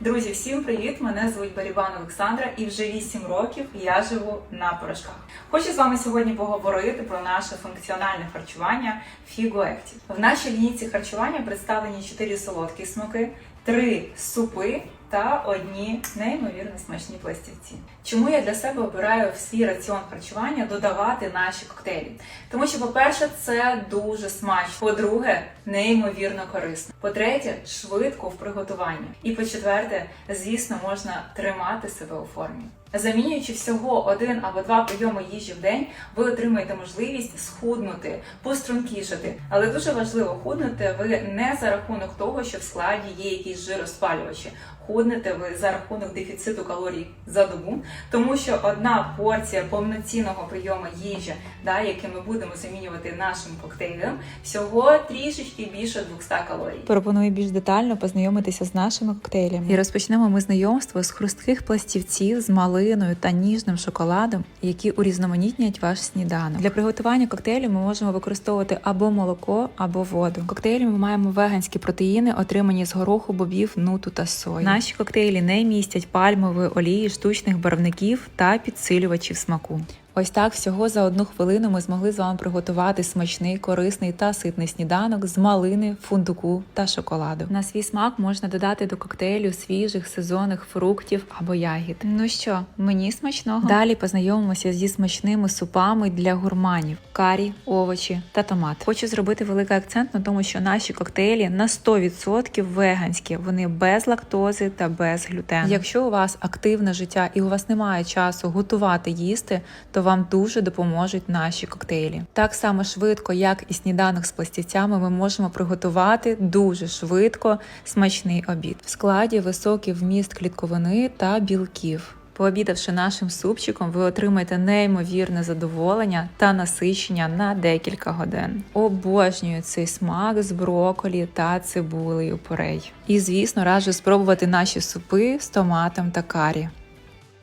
Друзі, всім привіт! Мене звуть Барібан Олександра, і вже 8 років я живу на порошках. Хочу з вами сьогодні поговорити про наше функціональне харчування Figo В нашій лінійці харчування представлені 4 солодкі смаки, 3 супи та одні неймовірно смачні пластівці. Чому я для себе обираю в свій раціон харчування додавати наші коктейлі? Тому що, по-перше, це дуже смачно. По-друге, неймовірно корисно. По-третє, швидко в приготуванні. І по-четверте, звісно, можна тримати себе у формі. Замінюючи всього один або два прийоми їжі в день, ви отримаєте можливість схуднути, пострункішати. Але дуже важливо худнути ви не за рахунок того, що в складі є якісь жироспалювачі. Худнете ви за рахунок дефіциту калорій за добу, тому що одна порція повноцінного прийому їжі, да, який ми будемо замінювати нашим коктейлем, всього трішечки більше 200 калорій. Пропоную більш детально познайомитися з нашими коктейлями. І розпочнемо ми знайомство з хрустких пластівців з малиною та ніжним шоколадом, які урізноманітнять ваш сніданок. Для приготування коктейлю ми можемо використовувати або молоко, або воду. В коктейлі ми маємо веганські протеїни, отримані з гороху, бобів, нуту та сої. Наші коктейлі не містять пальмової олії, штучних барвників та підсилювачів смаку. Ось так всього за одну хвилину ми змогли з вами приготувати смачний, корисний та ситний сніданок з малини, фундуку та шоколаду. На свій смак можна додати до коктейлю свіжих сезонних фруктів або ягід. Ну що, мені смачного. Далі познайомимося зі смачними супами для гурманів: карі, овочі та томат. Хочу зробити великий акцент на тому, що наші коктейлі на 100% веганські. Вони без лактози та без глютену. Якщо у вас активне життя і у вас немає часу готувати їсти, то вам дуже допоможуть наші коктейлі. Так само швидко, як і сніданок з пластівцями, ми можемо приготувати дуже швидко смачний обід. В складі високий вміст клітковини та білків. Пообідавши нашим супчиком, ви отримаєте неймовірне задоволення та насичення на декілька годин. Обожнюю цей смак з броколі та цибулею порей. І звісно, раджу спробувати наші супи з томатом та карі.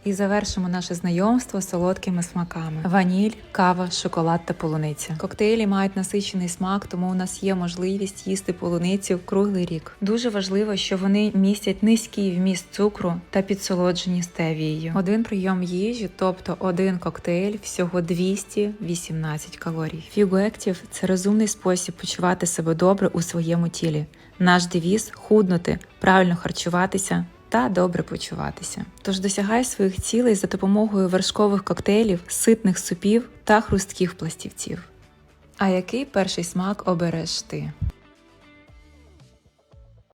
І завершимо наше знайомство солодкими смаками: ваніль, кава, шоколад та полуниця. Коктейлі мають насичений смак, тому у нас є можливість їсти полуницю круглий рік. Дуже важливо, що вони містять низький вміст цукру та підсолоджені стевією. Один прийом їжі, тобто один коктейль, всього 218 калорій. Active – це розумний спосіб почувати себе добре у своєму тілі. Наш девіз худнути, правильно харчуватися та добре почуватися. Тож досягай своїх цілей за допомогою вершкових коктейлів, ситних супів та хрустких пластівців. А який перший смак обереш ти?